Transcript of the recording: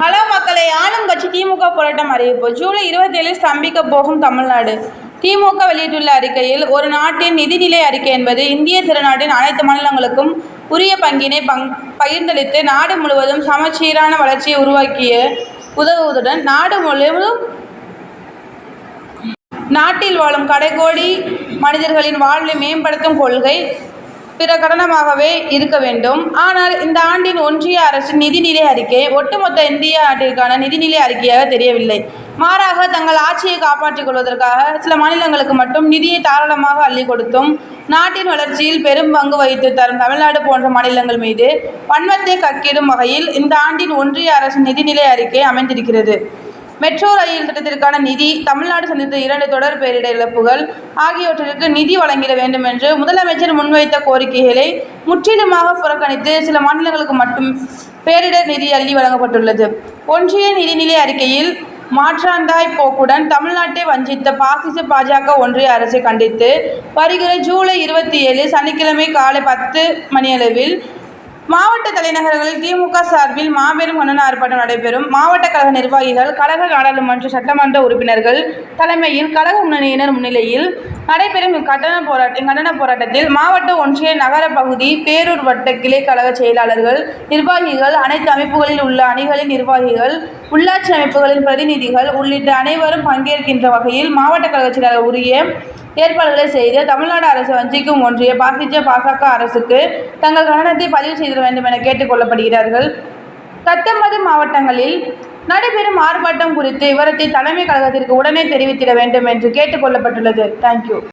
Hello மக்களை ஆளும் கட்சி திமுக போராட்டம் அறிவிப்பு. ஜூலை இருபத்தி ஏழில் ஸ்தம்பிக்க போகும் தமிழ்நாடு. திமுக வெளியிட்டுள்ள அறிக்கையில் ஒரு நாட்டின் நிதிநிலை அறிக்கை என்பது இந்திய திருநாட்டின் அனைத்து மாநிலங்களுக்கும் உரிய பங்கினை பங் பகிர்ந்தளித்து நாடு முழுவதும் சமச்சீரான வளர்ச்சியை உருவாக்கிய உதவுவதுடன் நாடு முழுவதும் நாட்டில் வாழும் கடைக்கோடி மனிதர்களின் வாழ்வை மேம்படுத்தும் கொள்கை பிற கடனமாகவே இருக்க வேண்டும். ஆனால் இந்த ஆண்டின் ஒன்றிய அரசின் நிதிநிலை அறிக்கை ஒட்டுமொத்த இந்திய நாட்டிற்கான நிதிநிலை அறிக்கையாக தெரியவில்லை. மாறாக தங்கள் ஆட்சியை காப்பாற்றிக் கொள்வதற்காக சில மாநிலங்களுக்கு மட்டும் நிதியை தாராளமாக அள்ளி கொடுத்தும் நாட்டின் வளர்ச்சியில் பெரும் பங்கு வகித்து தரும் தமிழ்நாடு போன்ற மாநிலங்கள் மீது வன்மத்தை கக்கிடும் வகையில் இந்த ஆண்டின் ஒன்றிய அரசின் நிதிநிலை அறிக்கை அமைந்திருக்கிறது. மெட்ரோ ரயில் திட்டத்திற்கான நிதி தமிழ்நாடு சந்தித்த இரண்டு தொடர் பேரிடர் இழப்புகள் ஆகியவற்றிற்கு நிதி வழங்கிட வேண்டும் என்று முதலமைச்சர் முன்வைத்த கோரிக்கைகளை முற்றிலுமாக புறக்கணித்து சில மாநிலங்களுக்கு மட்டும் பேரிடர் நிதி அள்ளி வழங்கப்பட்டுள்ளது. ஒன்றிய நிதிநிலை அறிக்கையில் மாற்றாந்தாய் போக்குடன் தமிழ்நாட்டை வஞ்சித்த பாசிச பாஜக ஒன்றிய அரசை கண்டித்து வருகிற ஜூலை இருபத்தி ஏழு சனிக்கிழமை காலை பத்து மணியளவில் மாவட்ட தலைநகரங்களில் திமுக சார்பில் மாபெரும் கண்டன ஆர்ப்பாட்டம் நடைபெறும். மாவட்ட கழக நிர்வாகிகள் கழக நாடாளுமன்ற சட்டமன்ற உறுப்பினர்கள் தலைமையில் கழக முன்னணியினர் முன்னிலையில் நடைபெறும் இக்கட்டண போராட்ட இக்கண்டன போராட்டத்தில் மாவட்ட ஒன்றிய நகர பகுதி பேரூர் வட்ட கிளை கழக செயலாளர்கள் நிர்வாகிகள் அனைத்து அமைப்புகளில் உள்ள அணிகளின் நிர்வாகிகள் உள்ளாட்சி அமைப்புகளின் பிரதிநிதிகள் உள்ளிட்ட அனைவரும் பங்கேற்கின்ற வகையில் மாவட்ட கழக செயலாளர் உரிய ஏற்பாடுகளை செய்து தமிழ்நாடு அரசு வஞ்சிக்கும் ஒன்றிய பாசிஜ பாசக அரசுக்கு தங்கள் கண்டனத்தை பதிவு செய்திட வேண்டும் என கேட்டுக்கொள்ளப்படுகிறார்கள் பத்தொன்பது மாவட்டங்களில் நடைபெறும் ஆர்ப்பாட்டம் குறித்து விவரத்தை தலைமை கழகத்திற்கு உடனே தெரிவித்திட வேண்டும் என்று கேட்டுக்கொள்ளப்பட்டுள்ளது தேங்க்யூ